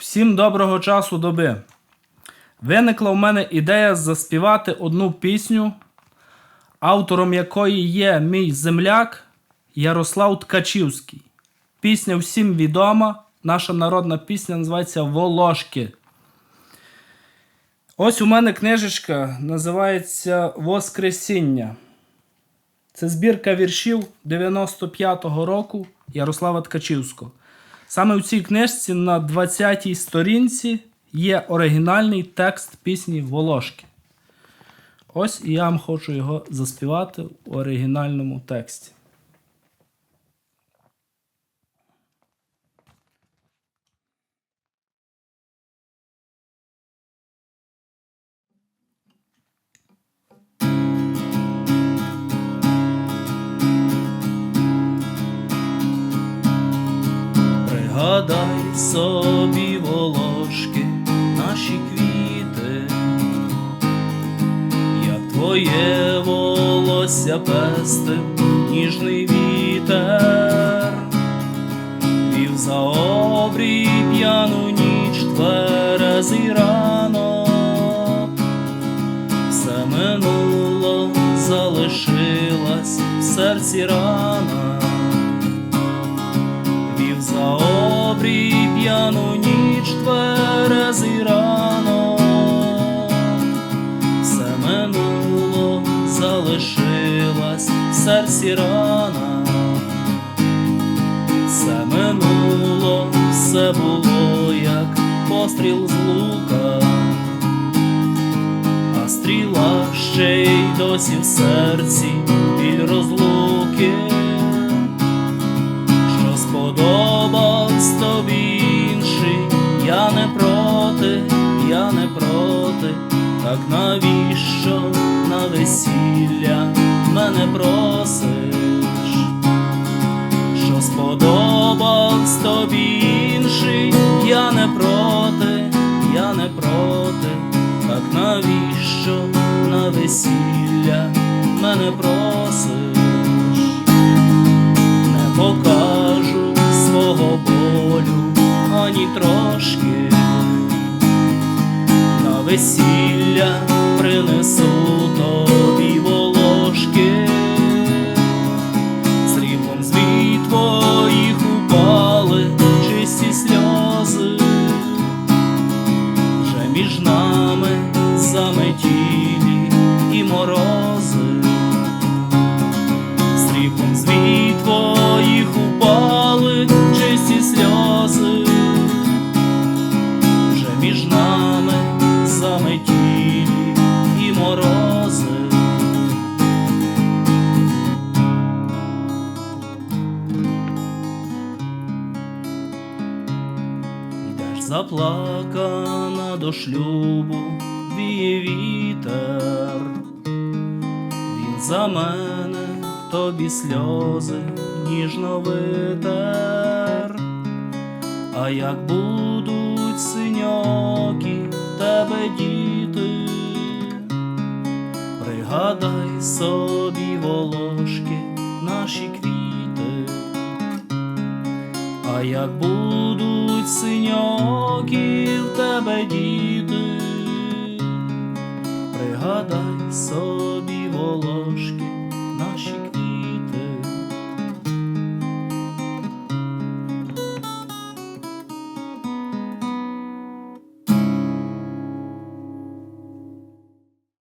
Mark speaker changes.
Speaker 1: Всім доброго часу доби. Виникла в мене ідея заспівати одну пісню, автором якої є мій земляк Ярослав Ткачівський. Пісня всім відома. Наша народна пісня називається Волошки. Ось у мене книжечка називається Воскресіння. Це збірка віршів 95-го року Ярослава Ткачівського. Саме у цій книжці на 20-й сторінці є оригінальний текст пісні Волошки. Ось і я вам хочу його заспівати в оригінальному тексті. Собі волошки, наші квіти, як твоє волосся пестив ніжний вітер, вів за обрій п'яну ніч тверезий ранок, все минуло, залишилась в серці рана серці рана, все минуло, все було, як постріл з лука, а стріла ще й досі в серці біль розлуки. Що сподобавсь тобі інший, я не проти, я не проти, так навіщо на весілля мене просиш, що сподобавсь тобі інший, я не проти, я не проти, так навіщо на весілля мене просиш? не покажу свого болю ані трошки. На весілля принесу тобі нами заметілі і морози стріпом звіт твоїх упали чисті сльози, вже між нами заметілі і морози. Заплакана до шлюбу, віє вітер. Він за мене тобі сльози ніжно витер, а як будуть синьокі в тебе діти, пригадай собі волошки, наші квіти, а як будуть синьокі в тебе діти? Пригадай собі волошки,